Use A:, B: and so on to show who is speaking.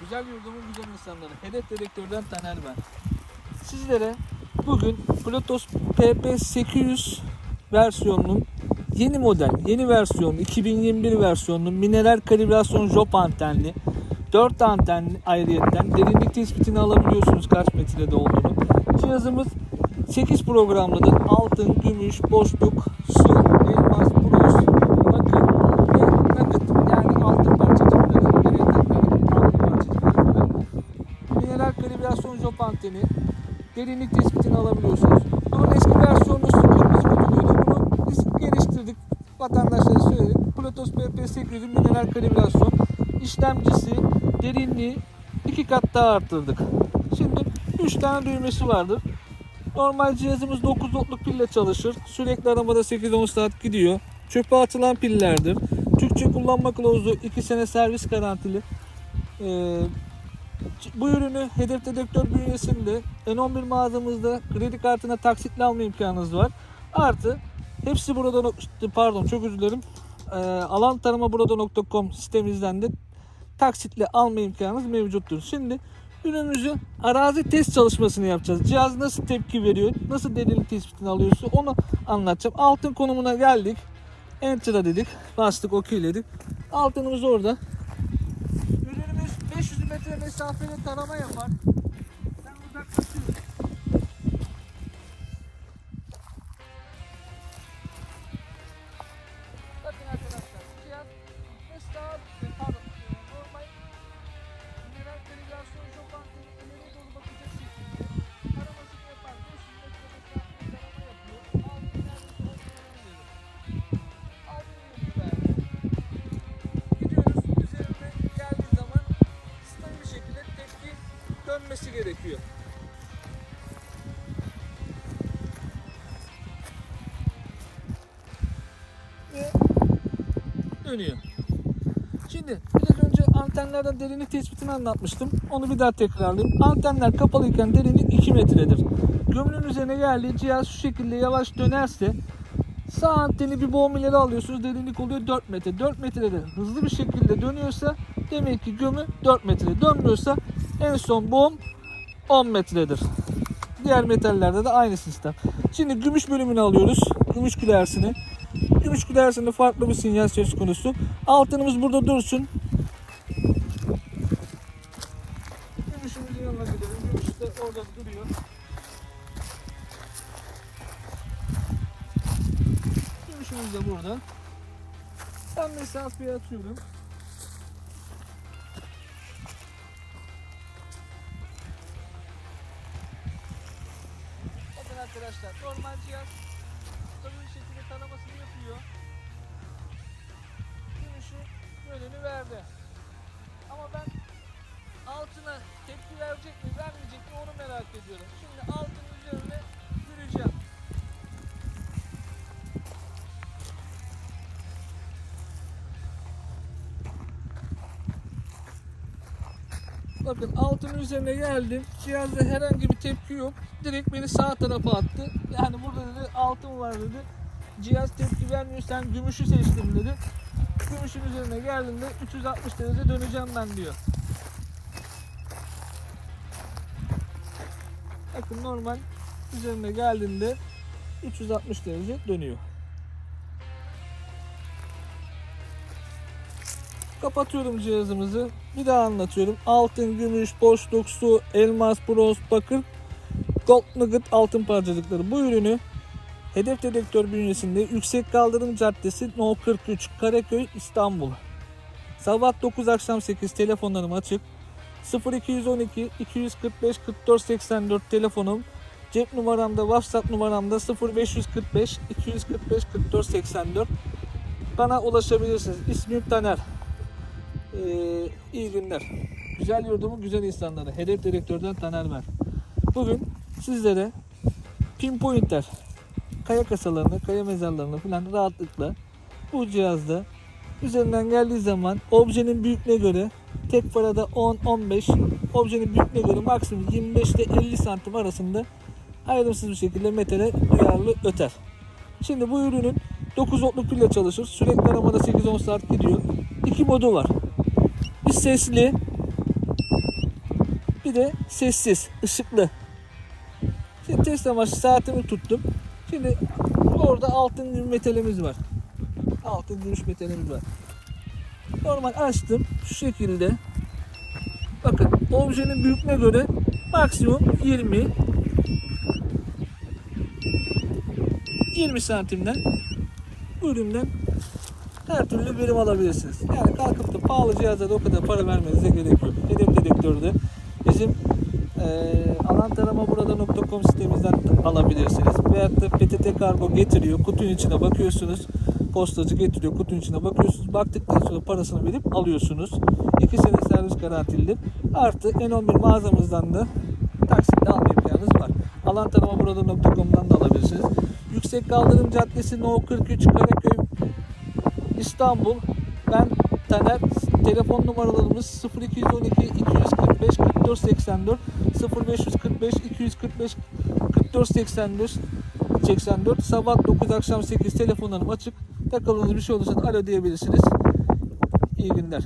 A: Güzel yurdumun güzel insanları. Hedef dedektörden Taner ben. Sizlere bugün Protos PP800 versiyonunun yeni model, yeni versiyon 2021 versiyonunun mineral kalibrasyon job antenli 4 antenli ayrıyetten derinlik tespitini alabiliyorsunuz kaç metrede olduğunu. Cihazımız 8 programlıdır. Altın, gümüş, boşluk, su, elmas, derinlik tespitini alabiliyorsunuz. Bunun eski versiyonu su kırmızı kutuluydu. Bunu biz geliştirdik. Vatandaşlara söyledik. Platos PP800'ün mineral kalibrasyon işlemcisi, derinliği iki kat daha arttırdık. Şimdi 3 tane düğmesi vardır. Normal cihazımız 9 voltluk pille çalışır. Sürekli aramada 8-10 saat gidiyor. Çöpe atılan pillerdir. Türkçe kullanma kılavuzu 2 sene servis garantili. Ee, bu ürünü hedef dedektör bünyesinde N11 mağazamızda kredi kartına taksitle alma imkanınız var. Artı hepsi burada pardon çok özür dilerim. Ee, alantaramaburada.com sitemizden de taksitle alma imkanınız mevcuttur. Şimdi ürünümüzü arazi test çalışmasını yapacağız. Cihaz nasıl tepki veriyor, nasıl derinlik tespitini alıyorsa onu anlatacağım. Altın konumuna geldik. Enter'a dedik. Bastık, okeyledik. Altınımız orada. Ürünümüz 500 metre mesafeli tarama yapar. Gerekiyor. Dönüyor. Şimdi biraz önce antenlerden derinlik tespitini anlatmıştım. Onu bir daha tekrarlayayım. Antenler kapalıyken derinlik 2 metredir. Gömünün üzerine geldiği cihaz şu şekilde yavaş dönerse sağ anteni bir boğum ileri alıyorsunuz. Derinlik oluyor 4 metre. 4 metrede hızlı bir şekilde dönüyorsa demek ki gömü 4 metre. Dönmüyorsa en son boğum 10 metredir. Diğer metallerde de aynı sistem. Şimdi gümüş bölümünü alıyoruz. Gümüş külersini. Gümüş külersinde farklı bir sinyal söz konusu. Altınımız burada dursun. Gümüşümüzün yanına gidelim. Gümüş de orada duruyor. Gümüşümüz de burada. Ben mesafeyi atıyorum. Arkadaşlar normal cihaz bir şekilde taramasını yapıyor. Gümüşü yönünü verdi. Ama ben altına tepki verecek mi vermeyecek mi onu merak ediyorum. Şimdi altın Bakın altın üzerine geldim. Cihazda herhangi bir tepki yok. Direkt beni sağ tarafa attı. Yani burada dedi altın var dedi. Cihaz tepki vermiyor sen gümüşü seçtin dedi. Gümüşün üzerine geldiğinde 360 derece döneceğim ben diyor. Bakın normal üzerine geldiğinde 360 derece dönüyor. Kapatıyorum cihazımızı. Bir daha anlatıyorum. Altın, gümüş, boşluk, su, elmas, bronz, bakır, gold nugget altın parçacıkları. Bu ürünü Hedef Dedektör bünyesinde Yüksek Kaldırım Caddesi No 43 Karaköy İstanbul. Sabah 9 akşam 8 telefonlarım açık. 0212 245 44 84 telefonum. Cep numaramda WhatsApp numaramda 0545 245 44 84. Bana ulaşabilirsiniz. İsmim Taner. Ee, iyi günler. Güzel yurdumun güzel insanları. Hedef Dedektör'den Taner ben. Bugün sizlere pinpointer, kaya kasalarını, kaya mezarlarını falan rahatlıkla bu cihazda üzerinden geldiği zaman objenin büyüklüğüne göre tek parada 10-15 objenin büyüklüğüne göre maksimum 25 ile 50 santim arasında ayrımsız bir şekilde metale duyarlı öter. Şimdi bu ürünün 9 voltluk pille çalışır. Sürekli aramada 8-10 saat gidiyor. İki modu var. Bir sesli, Bir de sessiz, ışıklı. Şimdi test amaçlı saatimi tuttum. Şimdi orada altın gümüş metalimiz var. Altın gümüş metalimiz var. Normal açtım şu şekilde. Bakın objenin büyüklüğüne göre maksimum 20 20 santimden bu üründen her türlü verim alabilirsiniz. Yani kalkıp da pahalı cihazlara o kadar para vermenize gerek yok. Hedef dedektörü bizim eee alantaramaburada.com sitemizden de alabilirsiniz. Veyahut da PTT Kargo getiriyor. Kutunun içine bakıyorsunuz. Postacı getiriyor. Kutunun içine bakıyorsunuz. Baktıktan sonra parasını verip alıyorsunuz. 2 sene servis garantilidir. Artı N11 mağazamızdan da taksitle alma imkanınız var. Alantaramaburada.com'dan da alabilirsiniz. Yüksek Kaldırım Caddesi No 43 Karaköy İstanbul. Ben Taner. Telefon numaralarımız 0212 245 44 84 0545 245 44 84 84 sabah 9 akşam 8 telefonlarım açık. Takıldığınız bir şey olursa alo diyebilirsiniz. İyi günler.